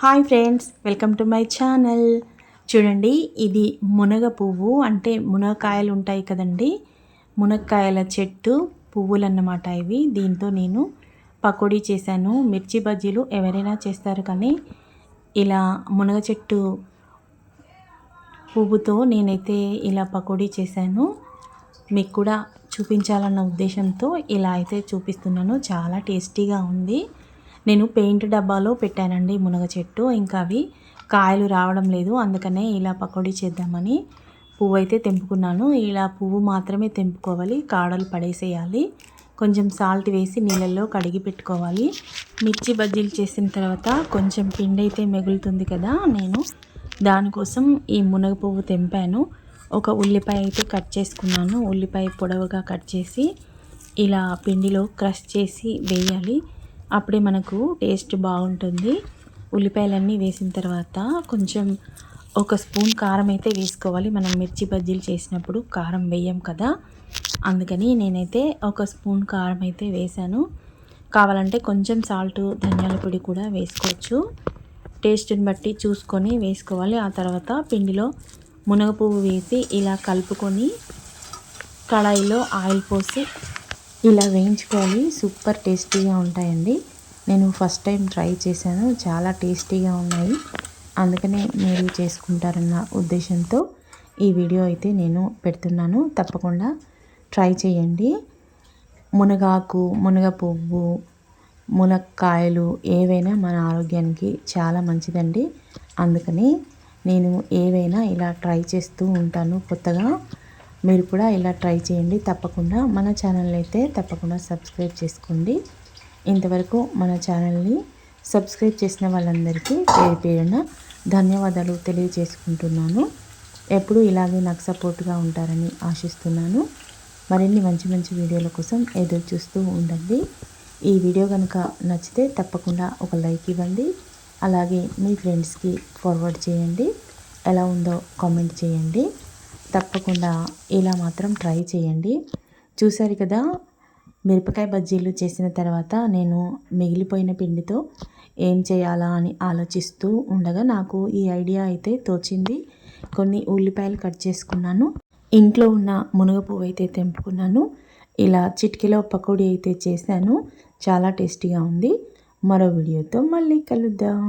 Hi friends welcome to my channel. చూడండి ఇది మునగ పువ్వు అంటే మునగకాయలు ఉంటాయి కదండి. మునక్కాయల చెట్టు పువ్వులు అన్నమాట ఇవి. దీంతో నేను పకోడీ చేశాను. మిర్చి బజ్జీలు ఎవరైనా చేస్తారు కానీ ఇలా మునగ చెట్టు పువ్వుతో నేనైతే ఇలా పకోడీ చేశాను. మీకు కూడా చూపించాలన్న ఉద్దేశంతో ఇలా అయితే చూపిస్తున్నాను. చాలా టేస్టీగా ఉంది. నేను పెయింట్ డబ్బాలో పెట్టానండి మునగ చెట్టు. ఇంకా అవి కాయలు రావడం లేదు అందుకనే ఇలా పకోడీ చేద్దామని పువ్వు అయితే తెంపుకున్నాను. ఇలా పువ్వు మాత్రమే తెంపుకోవాలి కాడలు పడేసేయాలి. కొంచెం సాల్ట్ వేసి నీళ్ళల్లో కడిగి పెట్టుకోవాలి. మిర్చి బజ్జీలు చేసిన తర్వాత కొంచెం పిండి అయితే మిగులుతుంది కదా నేను దానికోసం ఈ మునగ పువ్వు తెంపాను. ఒక ఉల్లిపాయ అయితే కట్ చేసుకున్నాను. ఉల్లిపాయ పొడవుగా కట్ చేసి ఇలా పిండిలో క్రష్ చేసి వేయాలి. అప్పుడే మనకు టేస్ట్ బాగుంటుంది. ఉల్లిపాయలన్నీ వేసిన తర్వాత కొంచెం ఒక స్పూన్ కారం అయితే వేసుకోవాలి. మనం మిర్చి బజ్జీలు చేసినప్పుడు కారం వేయం కదా. అందుకని నేనైతే ఒక స్పూన్ కారం అయితే వేశాను. కావాలంటే కొంచెం సాల్ట్ ధనియాల పొడి కూడా వేసుకోవచ్చు. టేస్ట్ని బట్టి చూసుకొని వేసుకోవాలి. ఆ తర్వాత పిండిలో మునగ పువ్వు వేసి ఇలా కలుపుకొని కళాయిలో ఆయిల్ పోసి ఇలా వేయించుకోవాలి. సూపర్ టేస్టీగా ఉంటాయండి. నేను ఫస్ట్ టైం ట్రై చేశాను. చాలా టేస్టీగా ఉన్నాయి. అందుకనే మీరు చేసుకుంటారన్న ఉద్దేశంతో ఈ వీడియో అయితే నేను పెడుతున్నాను. తప్పకుండా ట్రై చేయండి. మునగాకు మునగ పువ్వు మునక్కాయలు ఏవైనా మన ఆరోగ్యానికి చాలా మంచిదండి. అందుకని నేను ఏవైనా ఇలా ట్రై చేస్తూ ఉంటాను కొత్తగా. మీరు కూడా ఇలా ట్రై చేయండి. తప్పకుండా మన ఛానల్ అయితే తప్పకుండా సబ్స్క్రైబ్ చేసుకోండి. ఇంతవరకు మన ఛానల్ని సబ్స్క్రైబ్ చేసిన వాళ్ళందరికీ పేరు పేరున ధన్యవాదాలు తెలియజేసుకుంటున్నాను. ఎప్పుడు ఇలాగే నాకు సపోర్ట్గా ఉంటారని ఆశిస్తున్నాను. మరిన్ని మంచి మంచి వీడియోల కోసం ఎదురు చూస్తూ ఉండండి. ఈ వీడియో కనుక నచ్చితే తప్పకుండా ఒక లైక్ ఇవ్వండి. అలాగే మీ ఫ్రెండ్స్కి ఫార్వర్డ్ చేయండి. ఎలా ఉందో కామెంట్ చేయండి. తప్పకుండా ఇలా మాత్రం ట్రై చేయండి. చూశారు కదా మిరపకాయ బజ్జీలు చేసిన తర్వాత నేను మిగిలిపోయిన పిండితో ఏం చేయాలా అని ఆలోచిస్తూ ఉండగా నాకు ఈ ఐడియా అయితే తోచింది. కొన్ని ఉల్లిపాయలు కట్ చేసుకున్నాను. ఇంట్లో ఉన్న మునగ పువ్వు అయితే తెంపుకున్నాను. ఇలా చిటికెలో పకోడీ అయితే చేశాను. చాలా టేస్టీగా ఉంది. మరో వీడియోతో మళ్ళీ కలుద్దాం.